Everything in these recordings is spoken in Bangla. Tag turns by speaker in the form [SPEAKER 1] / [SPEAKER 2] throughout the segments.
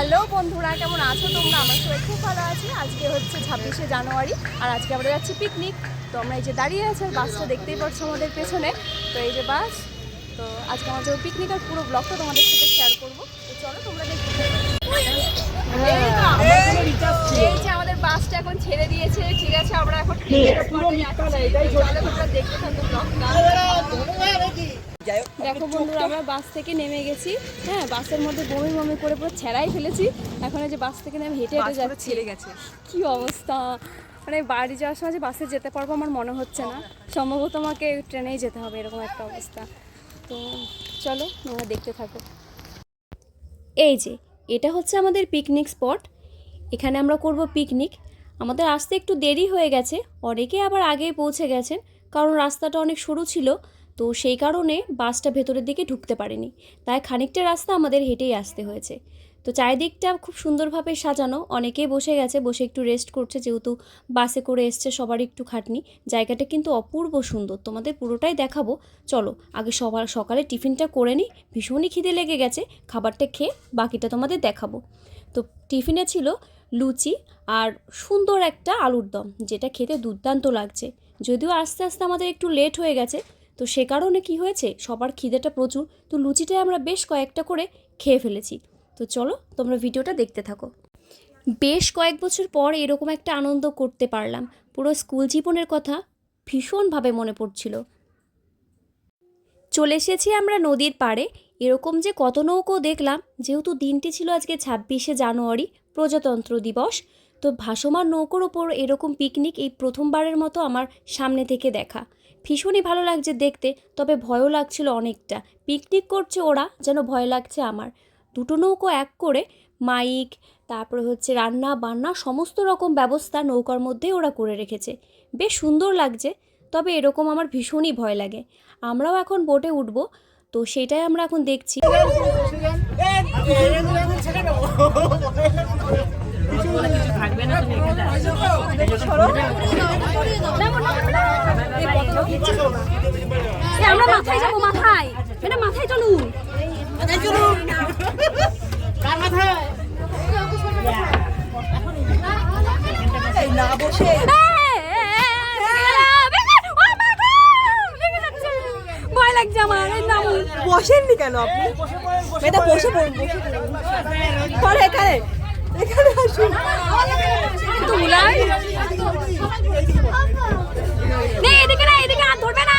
[SPEAKER 1] হ্যালো বন্ধুরা কেমন আছো তোমরা? আমার সবাই খুব ভালো আছি। আজকে হচ্ছে ছাব্বিশে জানুয়ারি আর আজকে আমরা যাচ্ছি পিকনিক তো আমরা এই যে দাঁড়িয়ে আছি আর বাসটা দেখতেই পাচ্ছ আমাদের পেছনে। তো এই যে বাস তো আজকে আমাদের পিকনিকের পুরো ব্লগটা তোমাদের সাথে শেয়ার করব। তো চলো তোমরা দেখতে এই যে আমাদের বাসটা এখন ছেড়ে দিয়েছে ঠিক আছে? আমরা এখন তোমরা দেখতে থাকো ব্লগটা দেখো বন্ধুরা আমরা বাস থেকে নেমে গেছি। হ্যাঁ বাসের মধ্যে বমি বমি করে পুরো ছেড়াই ফেলেছি। এখন এই যে বাস থেকে নেমে হেঁটে হেঁটে যাচ্ছি।
[SPEAKER 2] ছেড়ে গেছে।
[SPEAKER 1] কি অবস্থা? মানে বাড়ি যাওয়ার সময় যে বাসে যেতে পারব আমার মনে হচ্ছে না। সম্ভবত আমাকে ট্রেনেই যেতে হবে এরকম একটা অবস্থা। তো চলো তোমরা দেখতে থাকো। এই যে এটা হচ্ছে আমাদের পিকনিক স্পট এখানে আমরা করব পিকনিক আমাদের আসতে একটু দেরি হয়ে গেছে অনেকে আবার আগেই পৌঁছে গেছেন কারণ রাস্তাটা অনেক সরু ছিল। তো সেই কারণে বাসটা ভেতরের দিকে ঢুকতে পারেনি। তাই খানিকটা রাস্তা আমাদের হেঁটেই আসতে হয়েছে। তো চারিদিকটা খুব সুন্দরভাবে সাজানো, অনেকেই বসে গেছে, বসে একটু রেস্ট করছে, যেহেতু বাসে করে এসছে সবারই একটু খাটনি। জায়গাটা কিন্তু অপূর্ব সুন্দর, তোমাদের পুরোটাই দেখাবো। চলো, আগে সবার, সকালে টিফিনটা করে নিই। ভীষণই খিদে লেগে গেছে, খাবারটা খেয়ে বাকিটা তোমাদের দেখাবো। তো টিফিনে ছিল লুচি আর সুন্দর একটা আলুর দম, যেটা খেতে দুর্দান্ত লাগছে। যদিও আস্তে আস্তে আমাদের একটু লেট হয়ে গেছে তো সে কারণে কি হয়েছে? সবার খিদেটা প্রচুর, তো লুচিটাই আমরা বেশ কয়েকটা করে খেয়ে ফেলেছি। তো চলো, তোমরা ভিডিওটা দেখতে থাকো। বেশ কয়েক বছর পর এরকম একটা আনন্দ করতে পারলাম। পুরো স্কুল জীবনের কথা ভীষণভাবে মনে পড়ছিল। চলে এসেছি আমরা নদীর পাড়ে। এরকম যে কত নৌকো দেখলাম, যেহেতু দিনটি ছিল আজকে ছাব্বিশে জানুয়ারি, প্রজাতন্ত্র দিবস, তো ভাসমান নৌকোর ওপর এরকম পিকনিক এই প্রথমবারের মতো আমার সামনে থেকে দেখা। ভীষণই ভালো লাগছে দেখতে তবে ভয়ও লাগছিল অনেকটা। পিকনিক করছে ওরা যেন ভয় লাগছে আমার। দুটো নৌকো এক করে মাইক তারপরে হচ্ছে রান্না বান্না সমস্ত রকম ব্যবস্থা নৌকার মধ্যেই ওরা করে রেখেছে। বেশ সুন্দর লাগছে তবে এরকম আমার ভীষণই ভয় লাগে। আমরাও এখন বোটে উঠব তো সেটাই আমরা এখন দেখছি।
[SPEAKER 2] থাকবে না তুমি এখানে
[SPEAKER 1] এ, আমরা মাথায় যাব মাথায়। এটা মাথায় চলুন।
[SPEAKER 2] না বসে।
[SPEAKER 1] ভয় লাগছে আমার
[SPEAKER 2] বসেননি কেন আপনি? এটা বসে পড়ুন এখানে। এখানে আসুন।
[SPEAKER 1] তুলাই নে এদিকে না এদিকে আর ধরবে না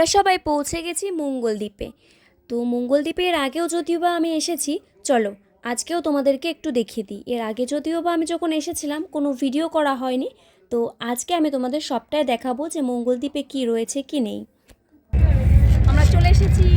[SPEAKER 1] আমরা সবাই পৌঁছে গেছি মঙ্গলদ্বীপে। তো মঙ্গলদ্বীপের আগেও যদিও বা আমি এসেছি, চলো, আজকেও তোমাদেরকে একটু দেখিয়ে দিই। এর আগে যদিও বা আমি যখন এসেছিলাম, কোনো ভিডিও করা হয়নি, তো আজকে আমি তোমাদের সবটাই দেখাবো যে মঙ্গলদ্বীপে কি রয়েছে, কি নেই। আমরা চলে এসেছি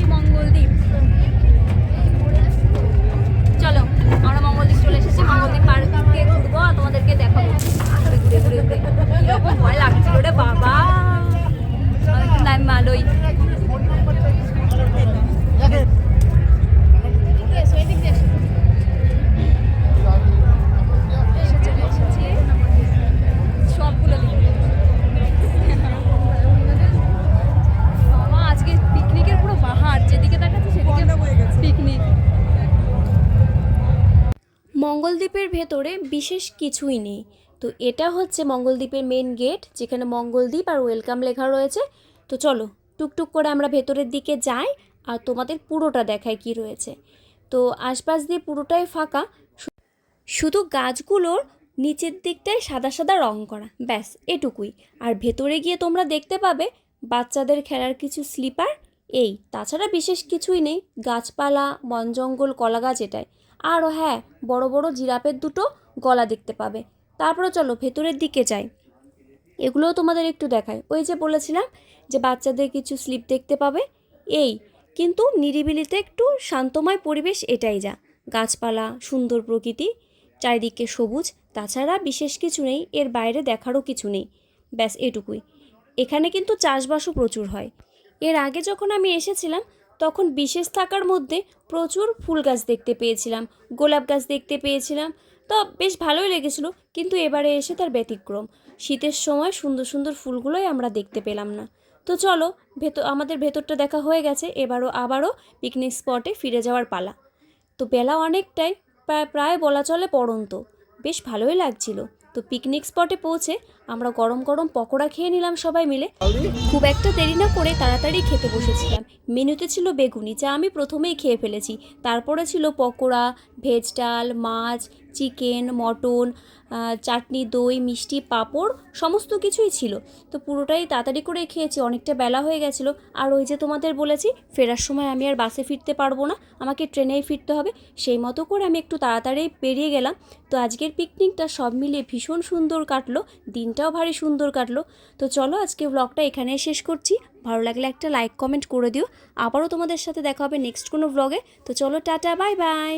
[SPEAKER 1] পিকনিক মঙ্গলদ্বীপের ভেতরে বিশেষ কিছুই নেই। তো এটা হচ্ছে মঙ্গলদ্বীপের মেন গেট যেখানে মঙ্গলদ্বীপ আর ওয়েলকাম লেখা রয়েছে। তো চলো। টুকটুক করে আমরা ভেতরের দিকে যাই আর তোমাদের পুরোটা দেখায় কি রয়েছে। তো আশপাশ দিয়ে পুরোটাই ফাঁকা। শুধু গাছগুলোর নিচের দিকটায় সাদা সাদা রং করা। ব্যাস, এটুকুই। আর ভেতরে গিয়ে তোমরা দেখতে পাবে বাচ্চাদের খেলার কিছু স্লিপার। এই, তাছাড়া বিশেষ কিছুই নেই। গাছপালা, বন জঙ্গল, কলা গাছ এটাই। আরও হ্যাঁ বড় বড় জিরাফের দুটো গলা দেখতে পাবে। তারপরে চলো ভেতরের দিকে যাই। এগুলোও তোমাদের একটু দেখায় ওই যে বলেছিলাম যে বাচ্চাদের কিছু স্লিপ দেখতে পাবে? এই। কিন্তু নিরিবিলিতে একটু শান্তময় পরিবেশ এটাই যা। গাছপালা, সুন্দর প্রকৃতি, চারিদিকে সবুজ, তাছাড়া বিশেষ কিছু নেই, এর বাইরে দেখারও কিছু নেই। ব্যাস, এটুকুই। এখানে কিন্তু চাষবাসও প্রচুর হয়। এর আগে যখন আমি এসেছিলাম, তখন বিশেষ থাকার মধ্যে প্রচুর ফুল গাছ দেখতে পেয়েছিলাম, গোলাপ গাছ দেখতে পেয়েছিলাম তো বেশ ভালোই লেগেছিল, কিন্তু এবারে এসে তার ব্যতিক্রম। শীতের সময় সুন্দর সুন্দর ফুলগুলোই আমরা দেখতে পেলাম না। তো চলো ভেতর আমাদের ভেতরটা দেখা হয়ে গেছে, এবারও আবারও পিকনিক স্পটে ফিরে যাওয়ার পালা। তো বেলা অনেকটাই, প্রায় প্রায় বলা চলে পড়ন্ত। বেশ ভালোই লাগছিল। তো পিকনিক স্পটে পৌঁছে আমরা গরম গরম পকোড়া খেয়ে নিলাম সবাই মিলে। খুব একটা দেরি না করে তাড়াতাড়ি খেতে বসেছিলাম। মেনুতে ছিল বেগুনি, যা আমি প্রথমেই খেয়ে ফেলেছি। তারপরে ছিল পকোড়া, ভেজ ডাল, মাছ, চিকেন, মটন চাটনি, দই, মিষ্টি, পাঁপড়, সমস্ত কিছুই ছিল। তো পুরোটাই তাড়াতাড়ি করে খেয়েছি, অনেকটা বেলা হয়ে গেছিল। আর ওই যে তোমাদের বলেছি, ফেরার সময় আমি আর বাসে ফিরতে পারব না, আমাকে ট্রেনেই ফিরতে হবে। সেই মতো করে আমি একটু তাড়াতাড়ি বেরিয়ে গেলাম। তো আজকের পিকনিকটা সব মিলিয়ে ভীষণ সুন্দর কাটলো। দিনটাও ভারী সুন্দর কাটলো। তো চলো আজকে ব্লগটা এখানে শেষ করছি। ভালো লাগলে একটা লাইক কমেন্ট করে দিও। আবারও তোমাদের সাথে দেখা হবে নেক্সট কোনো ব্লগে তো চলো টাটা বাই বাই